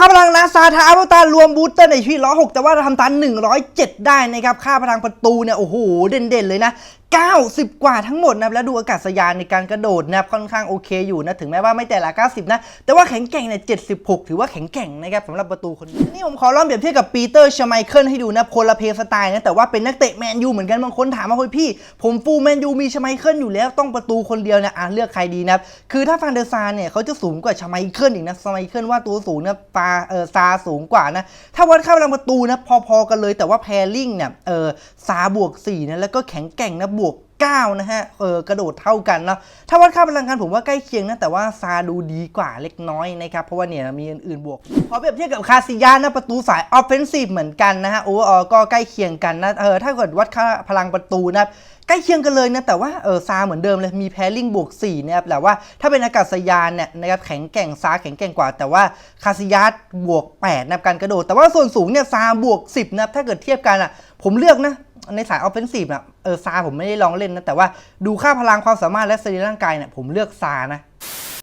ครับพลังนะซาทาอัลตารวมบูสเตอร์ในชีวิต106 แต่ว่าเราทำตัน 107 ได้นะครับ ค่าพลังประตูเนี่ย โอ้โห เด่นๆ เลยนะ 90 กว่าทั้งหมดนะแล้วดูอากาศยานในการกระโดดนะค่อนข้างโอเคอยู่นะถึงแม้ว่าไม่แต่ละ 90 นะ แต่ว่าแข็งแกร่งเนี่ย76 ถือว่าแข็งแกร่งนะครับสำหรับประตูคนนี้นี่ผมขอลองเปรียบเทียบกับปีเตอร์ชไมเคิลให้ดูนะคนละเพลย์สไตล์นะแต่ว่าเป็นนักเตะแมนยูเหมือนกันบางคนถามมาเฮ้ยพี่ ผมฟูแมนยูมีชไมเคิลอยู่แล้วต้องประตูคนเดียวนะอะเลือกใครดีนะคือถ้าฟานเดอร์ซาร์เนี่ยเขาจะสูงกว่าชไมเคิลอีกนะชไมเคิลว่าตัวสูงนะฟาเออซาสูงกว่านะถ้าวัดค่าพลังประตูนะพอๆกันเลยแต่ว่าแพริงเนี่ยเออซาบวก4นะแล้วก็แข็งแกร่งนะบววก9นะฮะ เออกระโดดเท่ากันเนาะ ถ้าวัดค่าพลังงานผมว่าใกล้เคียงนะ แต่ว่าซาดูดีกว่าเล็กน้อยนะครับ เพราะว่าเนี่ยมีอื่นๆบวก พอเปรียบเทียบกับคาซิยานะประตูสายออฟเฟนซีฟเหมือนกันนะฮะ โอเวอร์ออก็ใกล้เคียงกันนะ เออ ถ้าเกิดวัดค่าพลังประตูนะใกล้เคียงกันเลยนะ แต่ว่าเออซาเหมือนเดิมเลย มีแพริงบวก4นะครับแต่ว่าถ้าเป็นอากาศยานเนี่ยนะครับแข็งแกร่งซาแข็งแกร่งกว่า แต่ว่าคาซิยาสบวก8นะครับการกระโดด แต่ว่าส่วนสูงเนี่ยซาบวก 10นะถ้าเกิดเทียบกันอะผมเลือกนะ ในสายออฟเฟนซีฟนะเออซาผมไม่ได้ลองเล่นนะ แต่ว่าดูค่าพลังความสามารถและสรีระร่างกายเนี่ยผมเลือกซานะ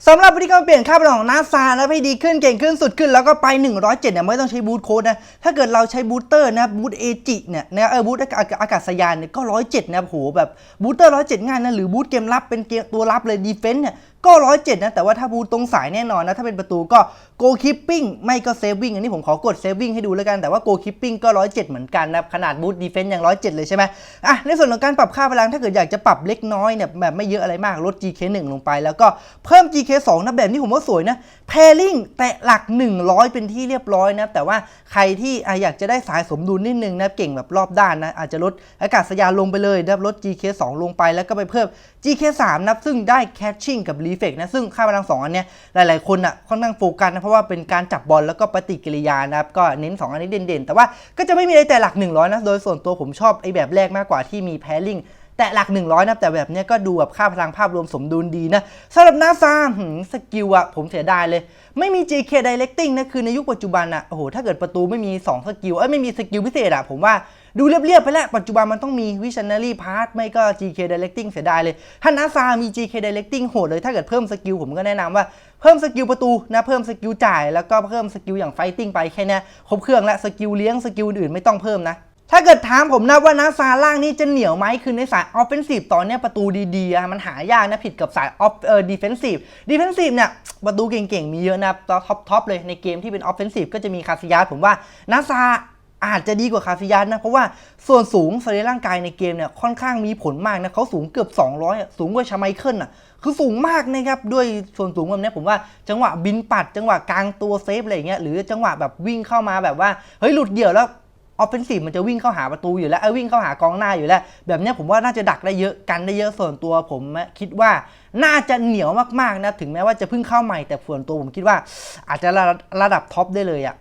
สำหรับวิธีการเปลี่ยนค่าพลังของนาซานะให้ดีขึ้นเก่งขึ้นสุดขึ้นแล้วก็ไป 107เนี่ยไม่ต้องใช้บูทโค้ดนะ ถ้าเกิดเราใช้บูสเตอร์นะบูทเอจิเนี่ยนะเออบูทอากาศยานเนี่ยก็ 107นะโหแบบบูสเตอร์ 107 ง่ายนะ หรือบูทเกมรับเป็นเกมตัวรับเลยดีเฟนต์เนี่ย ก็107นะ แต่ว่าถ้าบูทตรงสายแน่นอนนะ ถ้าเป็นประตูก็โกคิปปิ้งไม่ก็เซฟวิ่งอันนี้ผมขอกดเซฟวิ่งให้ดูแล้วกัน แต่ว่าโกคิปปิ้งก็107เหมือนกันนะขนาดบูทดีเฟนต์ยัง107เลยใช่ไหมอะในส่วนของการปรับค่าพลังถ้าเกิดอยากจะปรับเล็กน้อยเนี่ยแบบไม่เยอะอะไรมากลด GK1 ลงไป แล้วก็เพิ่ม GK2 นะแบบนี้ผมว่าสวยนะแพริงแตะหลัก 100 เป็นที่เรียบร้อยนะแต่ว่าใครที่อยากจะได้สายสมดุลนิดนึงนะเก่งแบบรอบด้านนะอาจจะลดอากาศยานลงไปเลยนะลด GK2 ลงไปแล้วก็ไปเพิ่ม GK3 นะซึ่งได้ catching กับีเฟกต์นะซึ่งค่าพลังสองอันเนี้ยหลาย ๆ คนอะค่อนข้างโฟกัสนะเพราะว่าเป็นการจับบอลแล้วก็ปฏิกิริยานะครับก็เน้น 2 อันนี้เด่น ๆ แต่ว่าก็จะไม่มีอะไรแต่หลัก 100นะโดยส่วนตัวผมชอบไอแบบแรกมากกว่าที่มีแพลนิง แต่หลัก 100 นะแต่แบบเนี้ยก็ดูแบบค่าพลังภาพรวมสมดุลดีนะสำหรับนาซาสกิลอะผมเสียดายเลย ไม่มี GK Directing นะคือในยุคปัจจุบันอะโอ้โหถ้าเกิดประตูไม่มี 2 สกิลเอ้ยไม่มีสกิลพิเศษอะผมว่าดูเรียบๆไปแล้ว ปัจจุบันมันต้องมี Visionary Part ไม่ก็ GK Directing เสียดายเลย ถ้านาซามี GK Directing โหดเลย ถ้าเกิดเพิ่มสกิลผมก็แนะนำว่าเพิ่มสกิลประตูนะเพิ่มสกิลจ่ายแล้วก็เพิ่มสกิลอย่าง Fighting ไปแค่นี้ครบเครื่องและสกิลเลี้ยงสกิลอื่นไม่ต้องเพิ่มนะ ถ้าเกิดถามผมนะว่านาซาล่างนี่จะเหนียวไหมคือในสายออฟเฟนซีฟตอนเนี้ยประตูดีๆอะมันหายากนะผิดกับสายออฟเออดีเฟนซีฟดีเฟนซีฟเนี่ยประตูเก่งๆ มีเยอะนะท็อปท็อปเลยในเกมที่เป็นออฟเฟนซีฟก็จะมีคาซิยาสผมว่านาซาอาจจะดีกว่าคาซิยาสนะ เพราะว่าส่วนสูงสรีระร่างกายในเกมเนี่ยค่อนข้างมีผลมากนะเขาสูงเกือบ 200อะสูงกว่าชาไมเคิลอะคือสูงมากนะครับ ด้วยส่วนสูงแบบนี้ผมว่าจังหวะบินปัด จังหวะกลางตัวเซฟอะไรอย่างเงี้ยหรือจังหวะแบบวิ่งเข้ามาแบบว่า เฮ้ยหลุดเดี่ยวแล้ว ออฟเฟนซีฟมันจะวิ่งเข้าหาประตูอยู่แล้วเอ้วิ่งเข้าหากองหน้าอยู่แล้ว แบบนี้ผมว่าน่าจะดักได้เยอะกันได้เยอะส่วนตัวผมคิดว่าน่าจะเหนียวมากๆนะถึงแม้ว่าจะเพิ่งเข้าใหม่แต่ส่วนตัวผมคิดว่า อาจจะระระดับท็อปได้เลยอะ